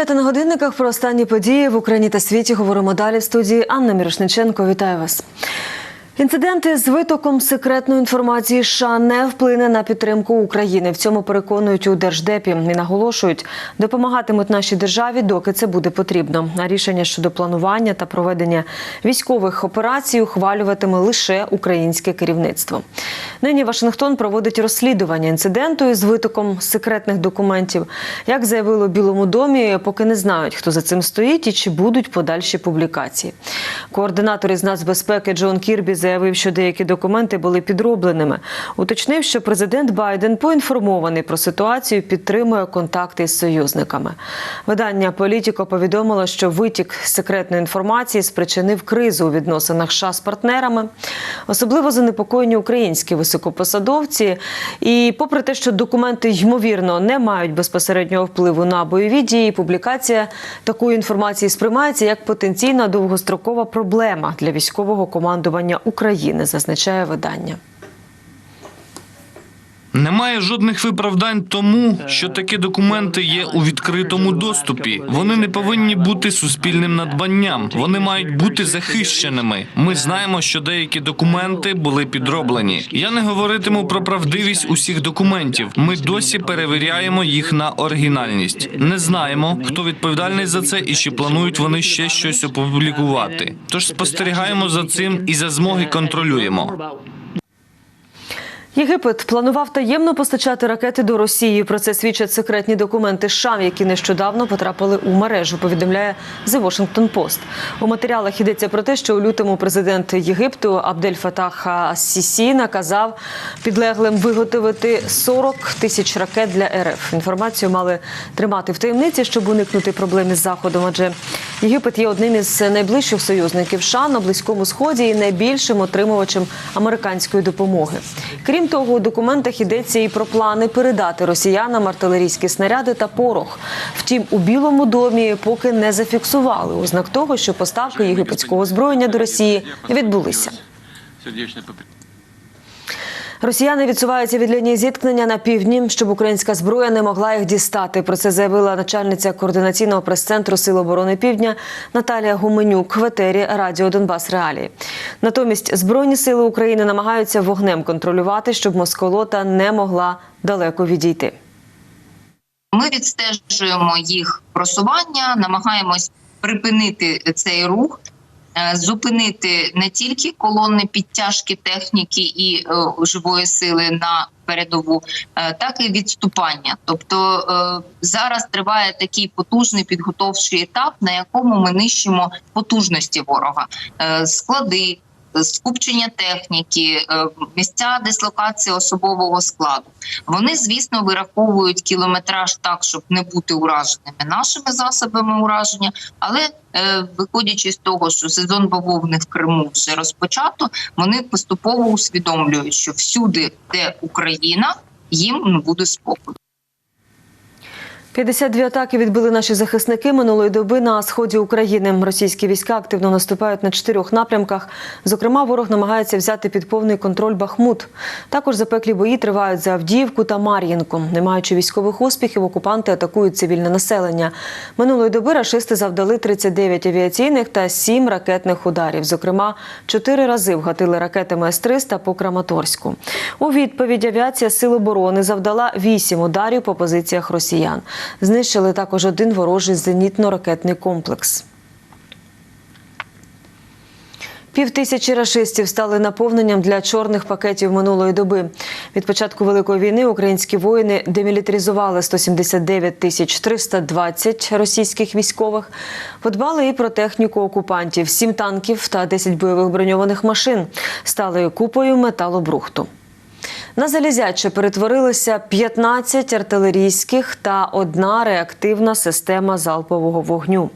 Дев'ята на годинниках про останні події в Україні та світі говоримо далі в студії Анна Мірошниченко. Вітаю вас. Інциденти з витоком секретної інформації США не вплине на підтримку України. В цьому переконують у держдепі і наголошують, допомагатимуть нашій державі, доки це буде потрібно. А рішення щодо планування та проведення військових операцій ухвалюватиме лише українське керівництво. Нині Вашингтон проводить розслідування інциденту із витоком секретних документів. Як заявили у Білому домі, поки не знають, хто за цим стоїть і чи будуть подальші публікації. Координатор із нацбезпеки Джон Кірбі заявив, що деякі документи були підробленими. Уточнив, що президент Байден поінформований про ситуацію, підтримує контакти із союзниками. Видання Політіко повідомило, що витік секретної інформації спричинив кризу у відносинах США з партнерами. Особливо занепокоєні українські високопосадовці. І попри те, що документи ймовірно не мають безпосереднього впливу на бойові дії, публікація такої інформації сприймається як потенційна довгострокова проблема для військового командування України, зазначає видання. Немає жодних виправдань тому, що такі документи є у відкритому доступі. Вони не повинні бути суспільним надбанням. Вони мають бути захищеними. Ми знаємо, що деякі документи були підроблені. Я не говоритиму про правдивість усіх документів. Ми досі перевіряємо їх на оригінальність. Не знаємо, хто відповідальний за це і чи планують вони ще щось опублікувати. Тож спостерігаємо за цим і за змоги контролюємо. Єгипет планував таємно постачати ракети до Росії. Про це свідчать секретні документи США, які нещодавно потрапили у мережу. Повідомляє The Washington Post. У матеріалах йдеться про те, що у лютому президент Єгипту Абдель Фатах Сісі наказав підлеглим виготовити 40 тисяч ракет для РФ. Інформацію мали тримати в таємниці, щоб уникнути проблем із заходом. Адже Єгипет є одним із найближчих союзників США на близькому сході і найбільшим отримувачем американської допомоги. Крім того, у документах йдеться і про плани передати росіянам артилерійські снаряди та порох. Втім, у Білому домі поки не зафіксували ознак того, що поставки єгипетського озброєння до Росії відбулися. Росіяни відсуваються від лінії зіткнення на півдні, щоб українська зброя не могла їх дістати. Про це заявила начальниця координаційного прес-центру Сил оборони Півдня Наталія Гуменюк в етері Радіо Донбас Реалії. Натомість Збройні сили України намагаються вогнем контролювати, щоб москолота не могла далеко відійти. Ми відстежуємо їх просування, намагаємось припинити цей рух, зупинити не тільки колони підтяжки техніки і е, живої сили на передову, е, так і відступання. Тобто е, зараз триває такий потужний підготовчий етап, на якому ми нищимо потужності ворога, Е, склади. Скупчення техніки, е, місця дислокації особового складу. Вони, звісно, вираховують кілометраж так, щоб не бути ураженими нашими засобами ураження. Але е, виходячи з того, що сезон бавовни в Криму вже розпочато, вони поступово усвідомлюють, що всюди, де Україна, їм не буде спокою. 52 атаки відбили наші захисники минулої доби на сході України. Російські війська активно наступають на чотирьох напрямках. Зокрема, ворог намагається взяти під повний контроль Бахмут. Також запеклі бої тривають за Авдіївку та Мар'їнку. Не маючи військових успіхів, окупанти атакують цивільне населення. Минулої доби рашисти завдали 39 авіаційних та 7 ракетних ударів. Зокрема, чотири рази вгатили ракетами С-300 по Краматорську. У відповідь авіація Сил оборони завдала 8 ударів по позиціях росіян. Знищили також один ворожий зенітно-ракетний комплекс. Півтисячі рашистів стали наповненням для чорних пакетів минулої доби. Від початку великої війни українські воїни демілітаризували 179 тисяч 320 російських військових. Подбали і про техніку окупантів: 7 танків та 10 бойових броньованих машин стали купою металобрухту. На залізяче перетворилися 15 артилерійських та одна реактивна система залпового вогню.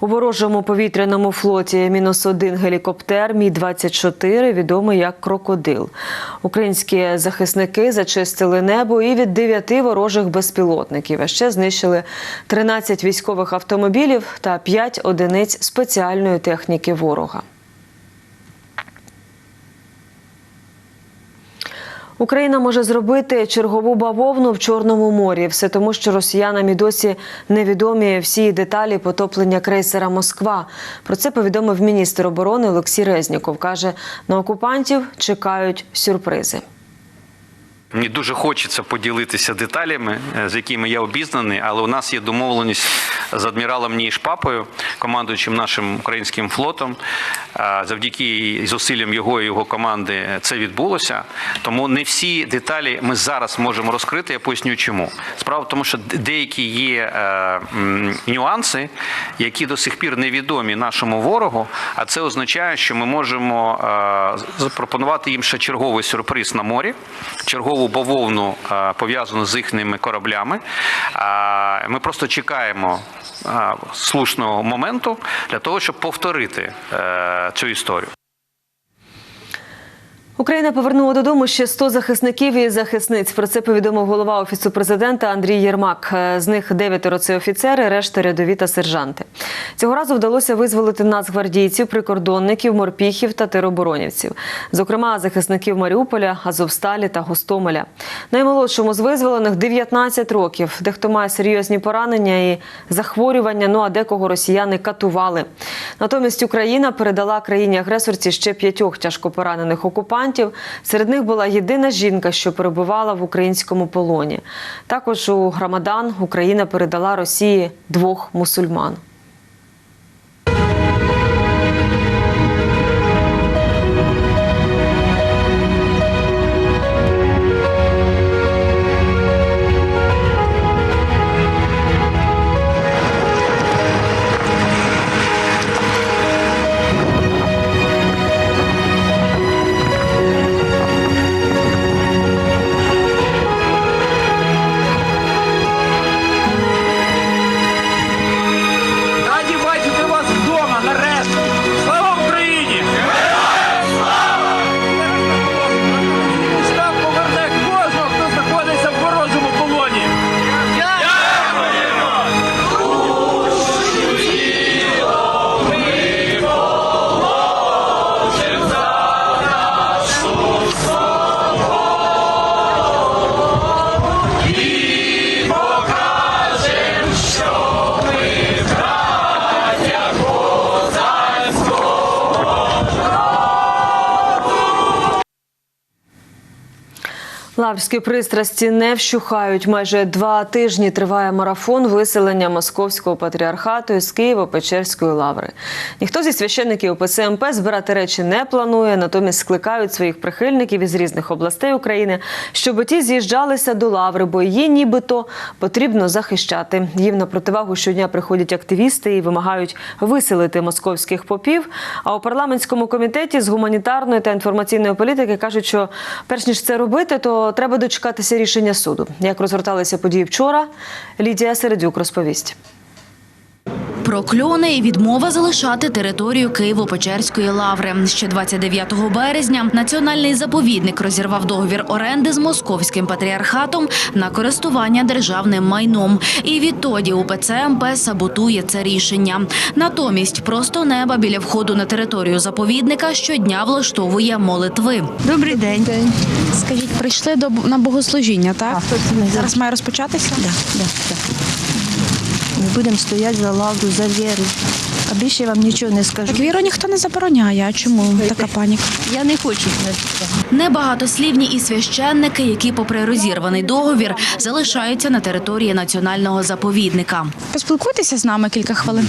У ворожому повітряному флоті мінус один гелікоптер Мі 24 відомий як крокодил. Українські захисники зачистили небо і від дев'яти ворожих безпілотників. А ще знищили 13 військових автомобілів та 5 одиниць спеціальної техніки ворога. Україна може зробити чергову бавовну в Чорному морі. Все тому, що росіянам і досі невідомі всі деталі потоплення крейсера Москва. Про це повідомив міністр оборони Олексій Резніков. каже, на окупантів чекають сюрпризи. Мені дуже хочеться поділитися деталями, е, з якими я обізнаний, але у нас є домовленість з адміралом Ніш Папою, командуючим нашим українським флотом. Е, Завдяки зусиллям його і його команди це відбулося. Тому не всі деталі ми зараз можемо розкрити. Я поясню, чому. Справа в тому, що деякі є е, нюанси, які до сих пір невідомі нашому ворогу. А це означає, що ми можемо запропонувати їм ще черговий сюрприз на морі, чергову бавовну е, пов'язану з їхніми кораблями. Ми просто чекаємо слушного моменту для того, щоб повторити е, цю історію. Україна повернула додому ще 100 захисників і захисниць. Про це повідомив голова офісу президента Андрій Єрмак. Е, З них дев'ятеро це офіцери, решта рядові та сержанти. Цього разу вдалося визволити нацгвардійців, прикордонників, морпіхів та тероборонівців. Зокрема, захисників Маріуполя, Азовсталі та Гостомеля. Наймолодшому з визволених 19 років. Дехто має серйозні поранення і захворювання. Ну а декого росіяни катували. Натомість Україна передала країні-агресорці ще п'ятьох тяжкопоранених окупантів. Серед них була єдина жінка, що перебувала в українському полоні. Також у громадан Україна передала Росії двох мусульман. Лаврські пристрасті не вщухають. Майже два тижні триває марафон виселення московського патріархату із Києво-Печерської лаври. Ніхто зі священників УПЦ МП збирати речі не планує, натомість скликають своїх прихильників із різних областей України, щоб ті з'їжджалися до лаври, бо її нібито потрібно захищати. Їм на противагу щодня приходять активісти і вимагають виселити московських попів. А у парламентському комітеті з гуманітарної та інформаційної політики кажуть, що перш ніж це робити, то треба дочекатися рішення суду. Як розгорталися події вчора, Лідія Середюк розповість. Прокльони і відмова залишати територію Києво-Печерської лаври. Ще 29 березня національний заповідник розірвав договір оренди з московським патріархатом на користування державним майном. І відтоді УПЦ МП саботує це рішення. Натомість просто неба біля входу на територію заповідника щодня влаштовує молитви. Добрий день. Скажіть, прийшли до на богослужіння, так? Зараз має розпочатися? Да, да. Ми будемо стояти за лавру, за віру. А більше вам нічого не скажу. Так віру ніхто не забороняє. А чому така паніка? Я не хочу. Небагатослівні і священники, які, попри розірваний договір, залишаються на території національного заповідника. Поспілкуйтеся з нами кілька хвилин.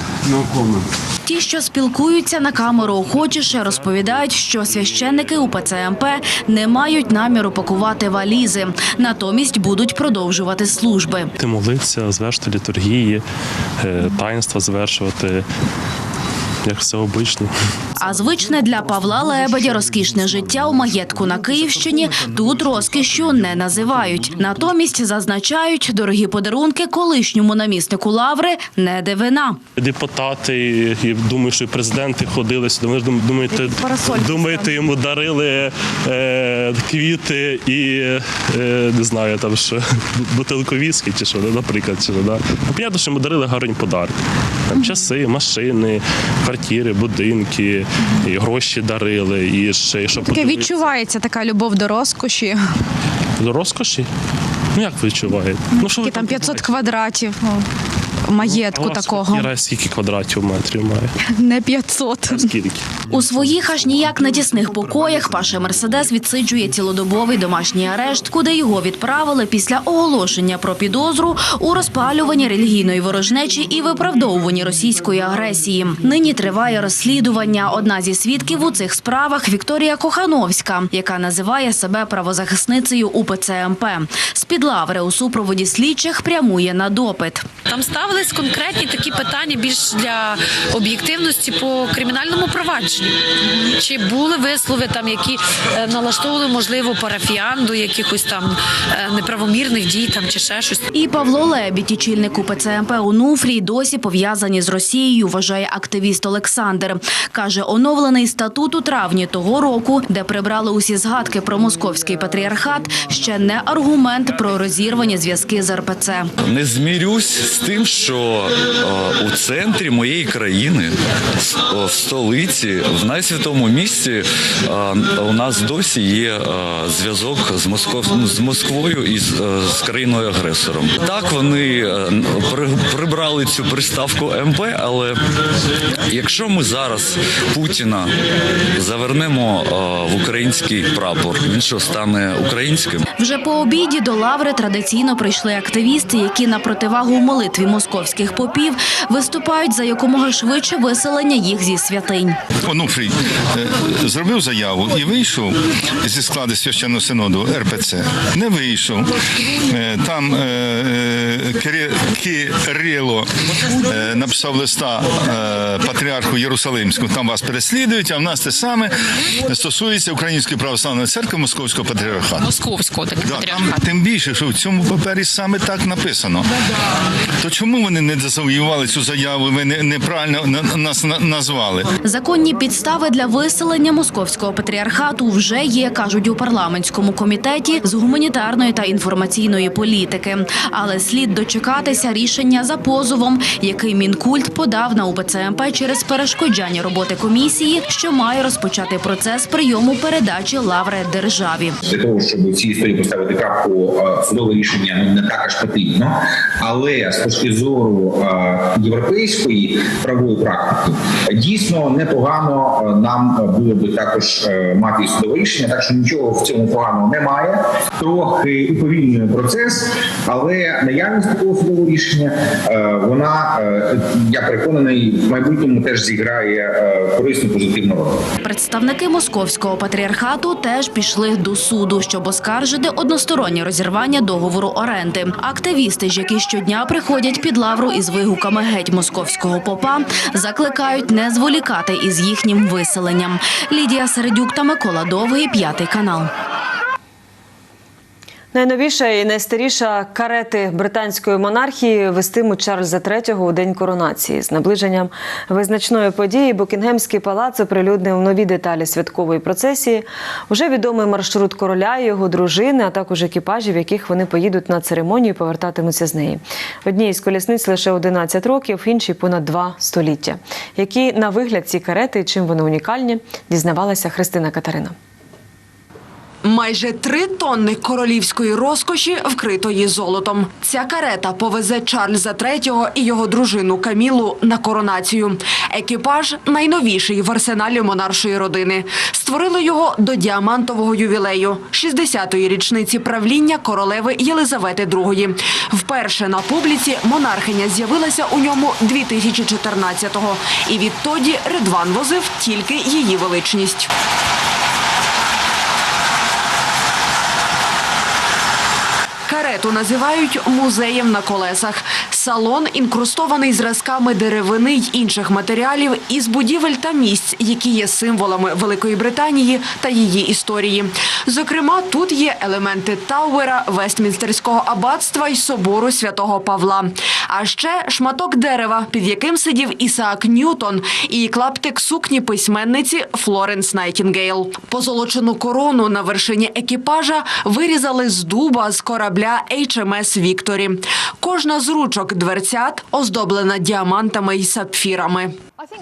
Ті, що спілкуються на камеру охочіше, розповідають, що священники УПЦ МП не мають наміру пакувати валізи, натомість будуть продовжувати служби. Ти молитися, звершити літургії, таїнства звершувати, як все обично. А звичне для Павла Лебедя розкішне життя у маєтку на Київщині тут розкішшю не називають. Натомість зазначають, дорогі подарунки колишньому наміснику лаври не дивина. Депутати, і думаю, що і президенти ходили сюди. Ви ж думаєте, думаєте, йому дарили е, квіти і е, не знаю, там що бутилку віскі чи що, наприклад, чи що, да. Понятно, що йому дарили гарні подарки. Там часи, машини, квартири, будинки, і гроші дарили. І ще і щоб Таке відчувається така любов до розкоші. до розкоші. Ну як відчуваєте? Ну що ви там 500 думаєте? квадратів о, А маєтку такого. квартира скільки квадратів метрів має? Не 500. Скільки? У своїх аж ніяк не тісних покоях Паша Мерседес відсиджує цілодобовий домашній арешт, куди його відправили після оголошення про підозру у розпалюванні релігійної ворожнечі і виправдовуванні російської агресії. Нині триває розслідування. Одна зі свідків у цих справах Вікторія Кохановська, яка називає себе правозахисницею УПЦ МП. З-під лаври у супроводі слідчих прямує на допит. Там ставились конкретні такі питання більш для об'єктивності по кримінальному провадженню. Чи були вислови там, які е, налаштовували можливо парафіян до якихось там е, неправомірних дій там чи ще щось. І Павло Лебідь, очільник УПЦ МП Онуфрій, досі пов'язані з Росією, вважає активіст Олександр. Каже, оновлений статут у травні того року, де прибрали усі згадки про московський патріархат, ще не аргумент про розірвані зв'язки з РПЦ. Не змірюсь з тим, що е, у центрі моєї країни, в столиці, в найсвятому місці, е, у нас досі є е, зв'язок з Москов з Москвою і з, країною агресором. Так вони прибрали цю приставку МП, але якщо ми зараз Путіна завернемо в український прапор, він що стане українським? Вже по обіді до лаври традиційно прийшли активісти, які на противагу молитві московських попів виступають за якомога швидше виселення їх зі святинь. Онуфрій е, зробив заяву і вийшов зі складу священного синоду РПЦ. Не вийшов. Е, Там е, Кирило написав листа патріарху Єрусалимському. Там вас переслідують, а в нас те саме стосується Української православної церкви Московського патріархату. Московського так Да, там тим більше, що в цьому папері саме так написано. То чому вони не завоювали цю заяву? Ви не- неправильно на- нас на- назвали? Законні підстави для виселення московського патріархату вже є, кажуть у парламентському комітеті з гуманітарної та інформаційної політики. Але слід дочекатися рішення за позовом, який мінкульт подав на УПЦ МП через перешкоджання роботи комісії, що має розпочати процес прийому передачі лаври державі. для того, щоб в цій історії поставити крапку, е, судове рішення не так аж потрібно. Але з точки зору е, європейської правової практики дійсно непогано е, нам було би також е, мати судове рішення, так що нічого в цьому поганого немає. Трохи уповільнює процес, але наявність такого судового рішення вона я переконаний в майбутньому теж зіграє корисну позитивну роль. Представники московського патріархату теж пішли до суду, щоб оскаржити одностороннє розірвання договору оренди. Активісти ж, які щодня приходять під лавру із вигуками геть московського попа, закликають не зволікати із їхнім виселенням. Лідія Середюк та Микола Довгий, п'ятий канал. Найновіша і найстаріша карети британської монархії вестимуть Чарльза III у день коронації. З наближенням визначної події Букінгемський палац оприлюднив нові деталі святкової процесії. Уже відомий маршрут короля і його дружини, а також екіпажів, яких вони поїдуть на церемонію, повертатимуться з неї. Одній із колісниць лише 11 років, іншій понад два століття. Які на вигляд ці карети чим вони унікальні, дізнавалася Христина Катерина. Майже три тонни королівської розкоші, вкритої золотом. Ця карета повезе Чарльза III і його дружину Камілу на коронацію. Екіпаж найновіший в арсеналі монаршої родини. Створили його до діамантового ювілею 60-ї річниці правління королеви Єлизавети II. Вперше на публіці монархиня з'явилася у ньому 2014-го. І відтоді Редван возив тільки її величність. Карету називають музеєм на колесах. Салон інкрустований зразками деревини й інших матеріалів із будівель та місць, які є символами Великої Британії та її історії. Зокрема, тут є елементи Тауера, Вестмінстерського аббатства й собору святого Павла. А ще шматок дерева, під яким сидів Ісаак Ньютон, і клаптик сукні письменниці Флоренс Найтінгейл. Позолочену корону на вершині екіпажа вирізали з дуба з корабля HMS Вікторі. Кожна з ручок дверцят оздоблена діамантами й сапфірами.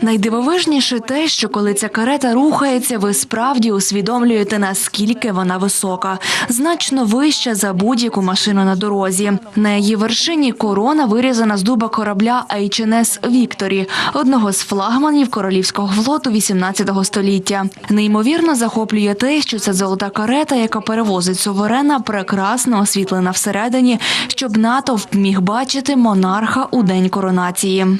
Найдивовижніше те, що коли ця карета рухається, ви справді усвідомлюєте, наскільки вона висока, значно вища за будь-яку машину на дорозі. На її вершині корона вирізана з дуба корабля HNS Вікторі, одного з флагманів королівського флоту 18 століття. Неймовірно захоплює те, що це золота карета, яка перевозить суверена, прекрасно освітлена всередині, щоб натовп міг бачити монарха у день коронації.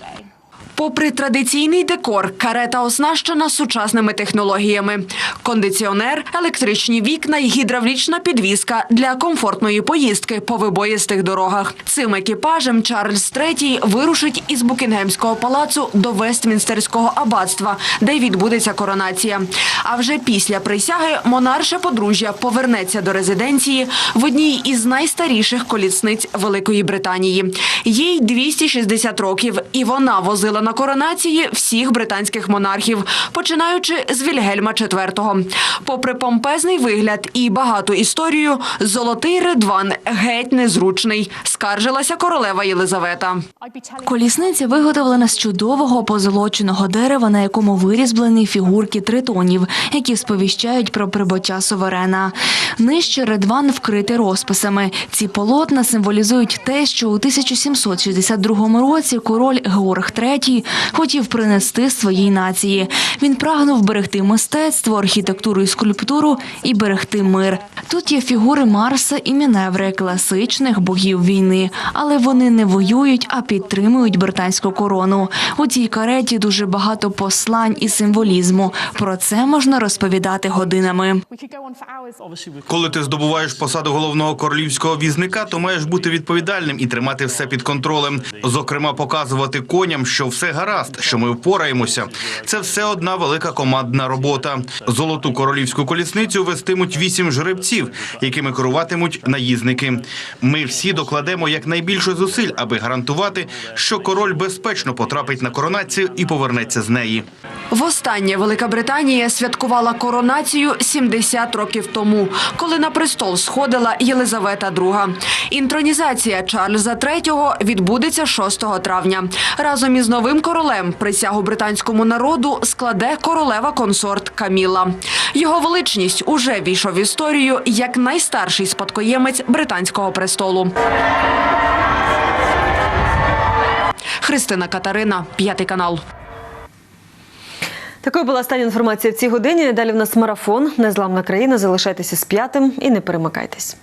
Попри традиційний декор, карета оснащена сучасними технологіями: кондиціонер, електричні вікна і гідравлічна підвізка для комфортної поїздки по вибоїстих дорогах. Цим екіпажем Чарльз III вирушить із Букінгемського палацу до Вестмінстерського аббатства, де відбудеться коронація. А вже після присяги монарше подружжя повернеться до резиденції в одній із найстаріших колісниць Великої Британії. Їй 260 років, і вона возила на коронації всіх британських монархів, починаючи з Вільгельма IV. Попри помпезний вигляд і багату історію, золотий ридван геть незручний, скаржилася королева Єлизавета. Колісниця виготовлена з чудового позолоченого дерева, на якому вирізблені фігурки тритонів, які сповіщають про прибуття суверена. Нижче редван вкритий розписами. Ці полотна символізують те, що у 1762 році король Георг III хотів принести своїй нації. Він прагнув берегти мистецтво, архітектуру і скульптуру і берегти мир. Тут є фігури Марса і Міневри, класичних богів війни, але вони не воюють, а підтримують британську корону. У цій кареті дуже багато послань і символізму. Про це можна розповідати годинами. Коли ти здобуваєш посаду головного королівського візника, то маєш бути відповідальним і тримати все під контролем. Зокрема, показувати коням, що все гаразд, що ми впораємося. Це все одна велика командна робота. Золоту королівську колісницю вестимуть вісім жеребців, якими керуватимуть наїзники. Ми всі докладемо якнайбільше зусиль, аби гарантувати, що король безпечно потрапить на коронацію і повернеться з неї. Востаннє Велика Британія святкувала коронацію 70 років тому, коли на престол сходила Єлизавета II. Інтронізація Чарльза III відбудеться 6 травня. Разом із новим королем присягу британському народу складе королева консорт Каміла. Його величність уже війшов в історію як найстарший спадкоємець британського престолу. Христина Катерина, п'ятий канал. Такою була остання інформація в цій годині. Далі в нас марафон. Незламна країна. Залишайтеся з п'ятим і не перемикайтесь.